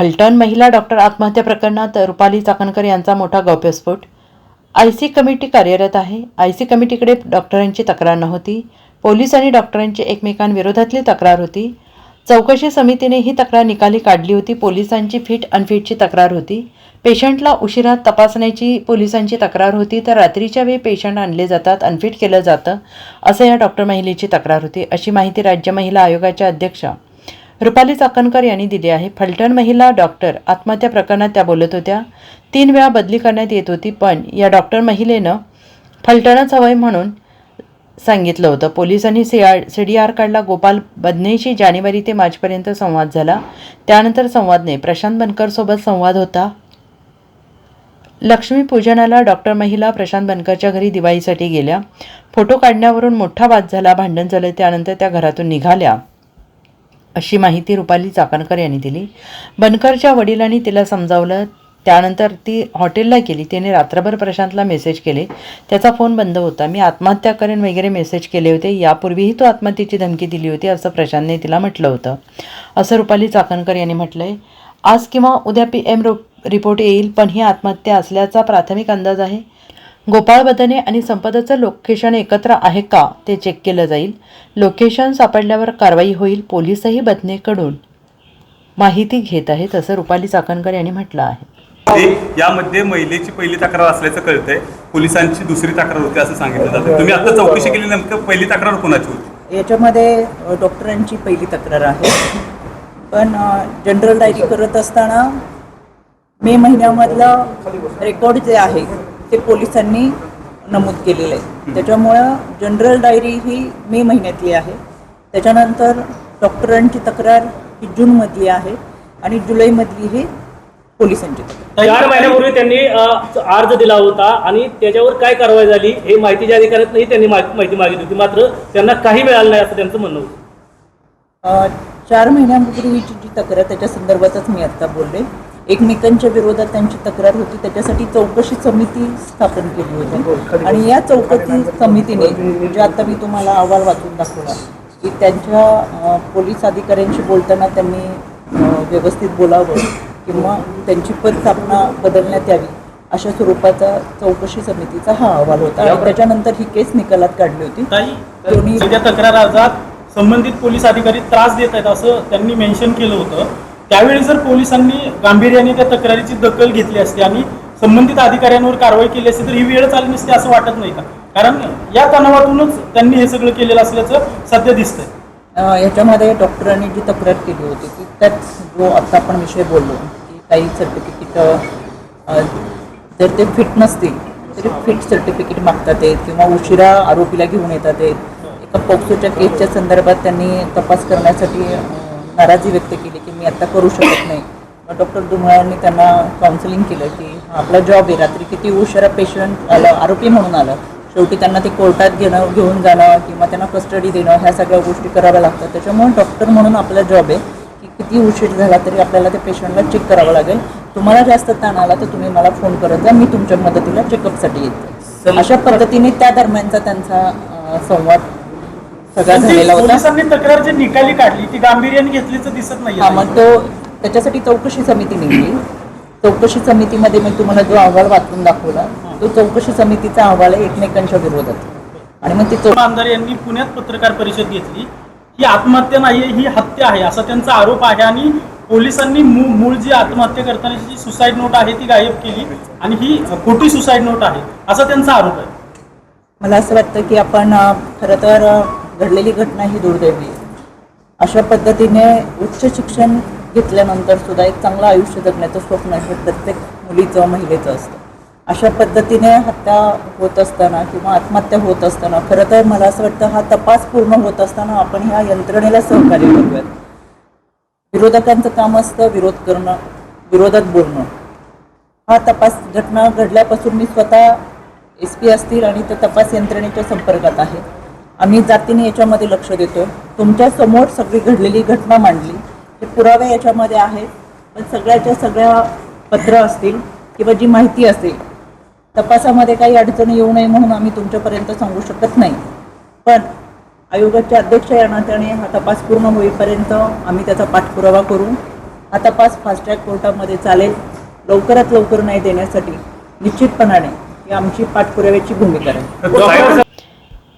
फलटण महिला डॉक्टर आत्महत्या प्रकरणात रुपाली चाकणकर यांचा मोठा गौप्यस्फोट. आय सी कमिटी कार्यरत आहे. आय सी कमिटीकडे डॉक्टरांची तक्रार नव्हती. पोलीस आणि डॉक्टरांची एकमेकांविरोधातली तक्रार होती. चौकशी समितीने ही तक्रार निकाली काढली होती. पोलिसांची फिट अनफिटची तक्रार होती. पेशंटला उशिरा तपासण्याची पोलिसांची तक्रार होती तर रात्रीच्या वेळी पेशंट आणले जातात अनफिट केलं जातं असं या डॉक्टर महिलेची तक्रार होती. अशी माहिती राज्य महिला आयोगाच्या अध्यक्षा रुपाली चाकणकर यांनी दिली आहे. फलटण महिला डॉक्टर आत्महत्या प्रकरणात त्या बोलत होत्या. तीन वेळा बदली करण्यात येत होती पण या डॉक्टर महिलेनं फलटणच हवंय म्हणून सांगितलं होतं. पोलिसांनी C R C D R काढला गोपाल बदनेशी जानेवारी ते मार्चपर्यंत संवाद झाला. त्यानंतर संवाद नाही. प्रशांत बनकरसोबत संवाद होता. लक्ष्मीपूजनाला डॉक्टर महिला प्रशांत बनकरच्या घरी दिवाळीसाठी गेल्या. फोटो काढण्यावरून मोठा वाद झाला. भांडण झालं. त्यानंतर त्या घरातून निघाल्या. अशी माहिती रुपाली चाकणकर यांनी दिली. बनकरच्या वडिलांनी तिला समजावलं. त्यानंतर ती हॉटेलला गेली. तिने रात्रभर प्रशांतला मेसेज केले. त्याचा फोन बंद होता. मी आत्महत्या करेन वगैरे मेसेज केले होते. यापूर्वीही तो आत्महत्येची धमकी दिली होती असं प्रशांतने तिला म्हटलं होतं. असं रुपाली चाकणकर यांनी म्हटलं आहे आज किंवा उद्या पी एम रिपोर्ट येईल पण ही आत्महत्या असल्याचा प्राथमिक अंदाज आहे. गोपाळ बदने आणि संपदाचं लोकेशन एकत्र आहे का ते चेक केलं जाईल. लोकेशन सापडल्यावर कारवाई होईल पोलीसही बदनेकडून माहिती घेत आहेत असं रुपाली चाकणकर यांनी म्हटलं आहे. यामध्ये महिलेची पहिली तक्रार असल्याचं कळतंय पोलिसांची दुसरी तक्रार होती असं सांगितलं जातं तुम्ही आता चौकशी केली नेमकं पहिली तक्रार कोणाची होती? याच्यामध्ये डॉक्टरांची पहिली तक्रार आहे. पण जनरल डायरी करत असताना मे महिन्यामधलं रेकॉर्ड जे आहे ते पोलिसांनी नमूद केलेलं आहे. त्याच्यामुळं जनरल डायरी ही मे महिन्यातली आहे. त्याच्यानंतर डॉक्टरांची तक्रार ही जूनमधली आहे आणि जुलैमधली ही पोलिसांची तक्रार. चार महिन्यापूर्वी त्यांनी अर्ज दिला होता आणि त्याच्यावर काय कारवाई झाली हे माहितीच्या अधिकाऱ्यांनी त्यांनी माहिती मागितली होती. मात्र त्यांना काही मिळालं नाही असं त्यांचं म्हणणं होतं. चार महिन्यांपूर्वीची जी तक्रार त्याच्या संदर्भातच मी आता बोलले. एकमेकांच्या विरोधात त्यांची तक्रार होती त्याच्यासाठी चौकशी समिती स्थापन केली होती. आणि या चौकशी समितीने जे आता मी तुम्हाला अहवाल वाचून दाखवला की त्यांच्या पोलीस अधिकाऱ्यांशी बोलताना त्यांनी व्यवस्थित बोलावं किंवा त्यांची पदस्थापना बदलण्यात यावी अशा स्वरूपाचा चौकशी समितीचा हा अहवाल होता. आणि त्याच्यानंतर ही केस निकालात काढली होती. दोन्ही तक्रार अर्जात संबंधित पोलीस अधिकारी त्रास देत आहेत असं त्यांनी मेन्शन केलं होतं. त्यावेळी जर पोलिसांनी गांभीर्याने त्या तक्रारीची दखल घेतली असती आणि संबंधित अधिकाऱ्यांवर कारवाई केली असती तर ही वेळ आली नसते असं वाटत नाही का? कारण या तणावातूनच त्यांनी हे सगळं केलेलं असल्याचं सध्या दिसतंय. याच्यामध्ये डॉक्टरांनी जी तक्रार केली होती की त्यात जो आता आपण विषय बोललो की काही सर्टिफिकेट जर ते फिट नसतील तरी फिट सर्टिफिकेट मागतात आहेत किंवा उशिरा आरोपीला घेऊन येतात आहेत एका पॉक्सोच्या केसच्या संदर्भात त्यांनी तपास करण्यासाठी नाराजी व्यक्त केली की मी आता करू शकत नाही. मग डॉक्टर दुमळांनी त्यांना काउन्सिलिंग केलं की आपला जॉब आहे. रात्री किती उशिरा पेशंट आलं आरोपी म्हणून आलं. शेवटी त्यांना ते कोर्टात घेणं घेऊन जाणं किंवा त्यांना कस्टडी देणं ह्या सगळ्या गोष्टी कराव्या लागतात. त्याच्यामुळे डॉक्टर म्हणून आपला जॉब आहे की किती उशीर झाला तरी आपल्याला त्या पेशंटला चेक करावं लागेल. तुम्हाला जास्त ताण आला तर तुम्ही मला फोन करत जा. मी तुमच्या मदतीला चेकअपसाठी येते. अशा पद्धतीने त्या दरम्यानचा त्यांचा संवाद सगळा झालेला होता. पोलिसांनी तक्रार जी निकाली काढली ती गांभीर्याने घेतलीचं दिसत नाही हा मग तो त्याच्यासाठी चौकशी समिती नेमली. चौकशी समितीमध्ये मी तुम्हाला जो अहवाल वाचून दाखवला तो चौकशी समितीचा अहवाल आहे एकमेकांच्या विरोधात. आणि मग ती आमदार यांनी पुण्यात पत्रकार परिषद घेतली. ही आत्महत्या नाही ही हत्या आहे असा त्यांचा आरोप आहे. आणि पोलिसांनी मूळ जी आत्महत्या करतानाची जी सुसाईड नोट आहे ती गायब केली. आणि ही खोटी सुसाईड नोट आहे असा त्यांचा आरोप आहे. मला असं वाटतं की आपण खरं तर घडलेली घटना ही दुर्दैवी आहे. अशा पद्धतीने उच्च शिक्षण घेतल्यानंतर सुद्धा एक चांगलं आयुष्य जगण्याचं स्वप्न हे प्रत्येक मुलीचं महिलेचं असतं. अशा पद्धतीने हत्या होत असताना किंवा आत्महत्या होत असताना खरं तर मला असं वाटतं हा तपास पूर्ण होत असताना आपण ह्या यंत्रणेला सहकार्य करूयात. विरोधकांचं काम असतं विरोध करणं विरोधात बोलणं. हा तपास घटना घडल्यापासून मी स्वतः एस पी असतील आणि त्या तपास यंत्रणेच्या संपर्कात आहे आम्ही जातीने याच्यामध्ये लक्ष देतो तुमच्यासमोर सगळी घडलेली घटना मांडली. ते पुरावे याच्यामध्ये आहेत. पण सगळ्याच्या सगळ्या पत्र असतील किंवा जी माहिती असेल तपासामध्ये काही अडचणी येऊ नये म्हणून आम्ही तुमच्यापर्यंत सांगू शकत नाही. पण आयोगाचे अध्यक्ष या नात्याने हा तपास पूर्ण होईपर्यंत आम्ही त्याचा पाठपुरावा करू. हा तपास फास्ट्रॅक कोर्टामध्ये चालेल. लवकरात लवकर नाही देण्यासाठी निश्चितपणाने ही आमची पाठपुराव्याची भूमिका आहे